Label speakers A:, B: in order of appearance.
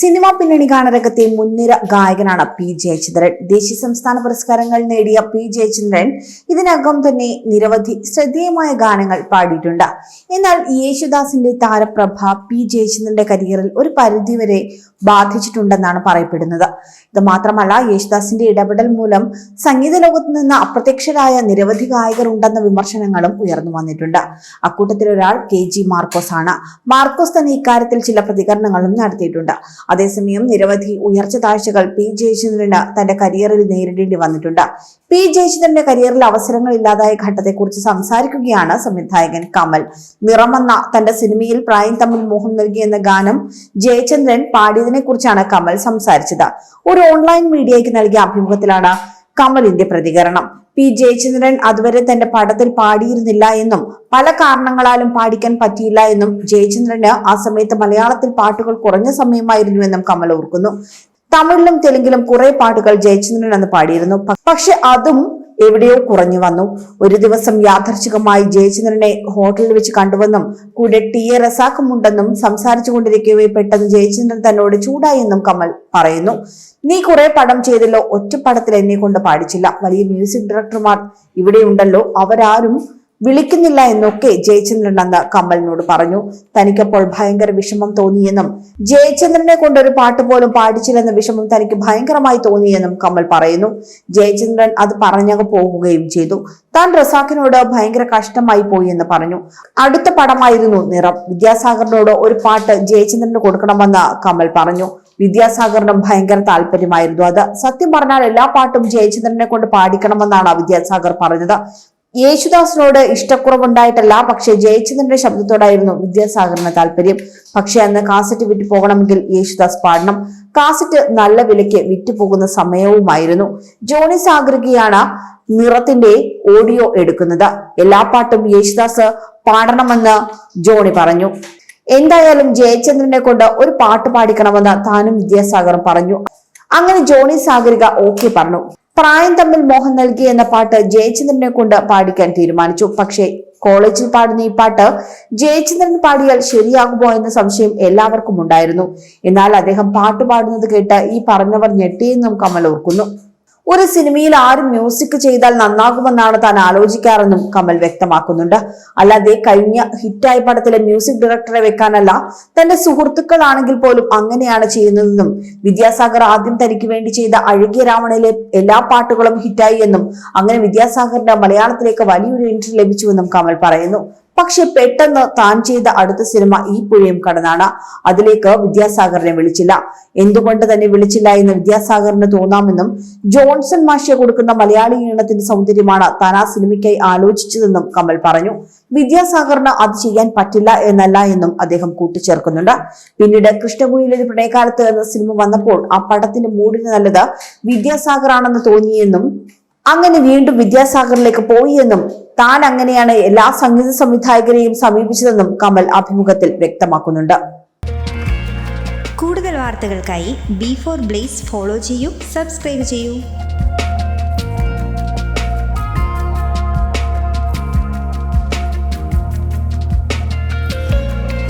A: Cinema പിന്നണി ഗാനരംഗത്തെ മുൻനിര ഗായകനാണ് P Jayachandran. ദേശീയ സംസ്ഥാന പുരസ്കാരങ്ങൾ നേടിയ പി ജയചന്ദ്രൻ ഇതിനകം തന്നെ നിരവധി ശ്രദ്ധേയമായ ഗാനങ്ങൾ പാടിയിട്ടുണ്ട്. എന്നാൽ യേശുദാസിന്റെ താരപ്രഭ പി ജയചന്ദ്രന്റെ കരിയറിൽ ഒരു പരിധിവരെ ബാധിച്ചിട്ടുണ്ടെന്നാണ് പറയപ്പെടുന്നത്. ഇത് മാത്രമല്ല യേശുദാസിന്റെ ഇടപെടൽ മൂലം സംഗീത ലോകത്ത് നിന്ന് അപ്രത്യക്ഷരായ നിരവധി ഗായകർ ഉണ്ടെന്ന വിമർശനങ്ങളും ഉയർന്നു വന്നിട്ടുണ്ട്. അക്കൂട്ടത്തിൽ ഒരാൾ കെ ജി മാർക്കോസ് ആണ് മാർക്കോസ് തന്നെ ഇക്കാര്യത്തിൽ ചില പ്രതികരണങ്ങളും നടത്തിയിട്ടുണ്ട്. അതേസമയം നിരവധി ഉയർച്ച താഴ്ചകൾ പി ജയചന്ദ്രന് തന്റെ കരിയറിൽ നേരിടേണ്ടി വന്നിട്ടുണ്ട്. പി ജയചന്ദ്രന്റെ കരിയറിൽ അവസരങ്ങൾ ഇല്ലാതായ ഘട്ടത്തെക്കുറിച്ച് സംസാരിക്കുകയാണ് സംവിധായകൻ കമൽ. നിറമെന്ന തന്റെ സിനിമയിൽ പ്രായം തമ്മിൽ മോഹം നൽകിയെന്ന ഗാനം ജയചന്ദ്രൻ പാടിയതിനെ കുറിച്ചാണ് കമൽ സംസാരിച്ചത്. ഒരു ഓൺലൈൻ മീഡിയയ്ക്ക് നൽകിയ അഭിമുഖത്തിലാണ് കമലിന്റെ പ്രതികരണം. പി ജയചന്ദ്രൻ അതുവരെ തന്റെ പടത്തിൽ പാടിയിരുന്നില്ല എന്നും പല കാരണങ്ങളാലും പാടിക്കാൻ പറ്റിയില്ല എന്നും ജയചന്ദ്രന് ആ സമയത്ത് മലയാളത്തിൽ പാട്ടുകൾ കുറഞ്ഞ സമയമായിരുന്നുവെന്നും കമൽ ഓർക്കുന്നു. തമിഴിലും തെലുങ്കിലും കുറെ പാട്ടുകൾ ജയചന്ദ്രൻ അന്ന് പാടിയിരുന്നു. പക്ഷെ അതും എവിടെയോ കുറഞ്ഞു വന്നു. ഒരു ദിവസം യാദർച്ഛികമായി ജയചന്ദ്രനെ ഹോട്ടലിൽ വെച്ച് കണ്ടുവെന്നും കൂടെ ടി എ റസാഖുമുണ്ടെന്നും സംസാരിച്ചു കൊണ്ടിരിക്കവേ പെട്ടെന്ന് ജയചന്ദ്രൻ തന്നോട് ചൂടായെന്നും കമൽ പറയുന്നു. നീ കുറെ പടം ചെയ്തല്ലോ ഒറ്റ പടത്തിൽ എന്നെ കൊണ്ട് പാടിച്ചില്ല. വലിയ മ്യൂസിക് ഡയറക്ടർമാർ ഇവിടെ ഉണ്ടല്ലോ അവരാരും വിളിക്കുന്നില്ല എന്നൊക്കെ ജയചന്ദ്രൻ അന്ന് കമലിനോട് പറഞ്ഞു. തനിക്കപ്പോൾ ഭയങ്കര വിഷമം തോന്നിയെന്നും ജയചന്ദ്രനെ കൊണ്ട് ഒരു പാട്ട് പോലും പാടിച്ചില്ലെന്ന വിഷമം തനിക്ക് ഭയങ്കരമായി തോന്നിയെന്നും കമൽ പറയുന്നു. ജയചന്ദ്രൻ അത് പറഞ്ഞു പോകുകയും ചെയ്തു. താൻ റസാഖിനോട് ഭയങ്കര കഷ്ടമായി പോയി എന്ന് പറഞ്ഞു. അടുത്ത പടമായിരുന്നു നിറം. വിദ്യാസാഗറിനോട് ഒരു പാട്ട് ജയചന്ദ്രന് കൊടുക്കണമെന്ന് കമൽ പറഞ്ഞു. വിദ്യാസാഗറിനും ഭയങ്കര താല്പര്യമായിരുന്നു അത്. സത്യം പറഞ്ഞാൽ എല്ലാ പാട്ടും ജയചന്ദ്രനെ കൊണ്ട് പാടിക്കണമെന്നാണ് വിദ്യാസാഗർ പറഞ്ഞത്. യേശുദാസിനോട് ഇഷ്ടക്കുറവുണ്ടായിട്ടല്ല പക്ഷെ ജയചന്ദ്രന്റെ ശബ്ദത്തോടായിരുന്നു വിദ്യാസാഗറിന് താല്പര്യം. പക്ഷെ അന്ന് കാസറ്റ് വിറ്റ് പോകണമെങ്കിൽ യേശുദാസ് പാടണം. കാസറ്റ് നല്ല വിലയ്ക്ക് വിറ്റുപോകുന്ന സമയവുമായിരുന്നു. ജോണി സാഗറികയാണ് നിറത്തിന്റെ ഓഡിയോ എടുക്കുന്നത്. എല്ലാ പാട്ടും യേശുദാസ് പാടണമെന്ന് ജോണി പറഞ്ഞു. എന്തായാലും ജയചന്ദ്രനെ കൊണ്ട് ഒരു പാട്ട് പാടിക്കണമെന്ന് താനും വിദ്യാസാഗറും പറഞ്ഞു. അങ്ങനെ ജോണി സാഗരിക ഓക്കെ പറഞ്ഞു. പ്രായം തമ്മിൽ മോഹൻ നൽകി എന്ന പാട്ട് ജയചന്ദ്രനെ കൊണ്ട് പാടിക്കാൻ തീരുമാനിച്ചു. പക്ഷേ കോളേജിൽ പാടുന്ന ഈ പാട്ട് ജയചന്ദ്രൻ പാടിയാൽ ശരിയാകുമോ എന്ന സംശയം എല്ലാവർക്കും ഉണ്ടായിരുന്നു. എന്നാൽ അദ്ദേഹം പാട്ട് പാടുന്നത് കേട്ട് ഈ പറഞ്ഞവർ ഞെട്ടിയെന്നും കമൽ ഓർക്കുന്നു. ഒരു സിനിമയിൽ ആരും മ്യൂസിക് ചെയ്താൽ നന്നാകുമെന്നാണ് താൻ ആലോചിക്കാറെന്നും കമൽ വ്യക്തമാക്കുന്നുണ്ട്. അല്ലാതെ കഴിഞ്ഞ ഹിറ്റായ പടത്തിലെ മ്യൂസിക് ഡയറക്ടറെ വെക്കാനല്ല തന്റെ സുഹൃത്തുക്കളാണെങ്കിൽ പോലും അങ്ങനെയാണ് ചെയ്യുന്നതെന്നും വിദ്യാസാഗർ ആദ്യം തനിക്ക് വേണ്ടി ചെയ്ത അഴകിയ രാവണയിലെ എല്ലാ പാട്ടുകളും ഹിറ്റായി എന്നും അങ്ങനെ വിദ്യാസാഗറിന്റെ മലയാളത്തിലേക്ക് വലിയൊരു എൻട്രി ലഭിച്ചുവെന്നും കമൽ പറയുന്നു. പക്ഷെ പെട്ടെന്ന് താൻ ചെയ്ത അടുത്ത സിനിമ ഈ പുഴയും കടന്നാണ്. അതിലേക്ക് വിദ്യാസാഗറിനെ വിളിച്ചില്ല. എന്തുകൊണ്ട് തന്നെ വിളിച്ചില്ല എന്ന് വിദ്യാസാഗറിന് തോന്നാമെന്നും ജോൺസൺ മാഷ്യ കൊടുക്കുന്ന മലയാളി ഈണത്തിന്റെ സൗന്ദര്യമാണ് താൻ ആ സിനിമയ്ക്കായി ആലോചിച്ചതെന്നും കമൽ പറഞ്ഞു. വിദ്യാസാഗറിന് അത് ചെയ്യാൻ പറ്റില്ല എന്നല്ല എന്നും അദ്ദേഹം കൂട്ടിച്ചേർക്കുന്നുണ്ട്. പിന്നീട് കൃഷ്ണഗുരിയിലെ പ്രണയകാലത്ത് എന്ന സിനിമ വന്നപ്പോൾ ആ പടത്തിന്റെ മൂടിന് നല്ലത് വിദ്യാസാഗർ ആണെന്ന് തോന്നിയെന്നും അങ്ങനെ വീണ്ടും വിദ്യാസാഗറിലേക്ക് പോയി എന്നും താൻ അങ്ങനെയാണ് എല്ലാ സംഗീത സംവിധായകരെയും സമീപിച്ചതെന്നും കമൽ അഭിമുഖത്തിൽ വ്യക്തമാക്കുന്നുണ്ട്.
B: കൂടുതൽ വാർത്തകൾക്കായി ബി ഫോർ ബ്ലേസ് ഫോളോ ചെയ്യൂ സബ്സ്ക്രൈബ് ചെയ്യൂ.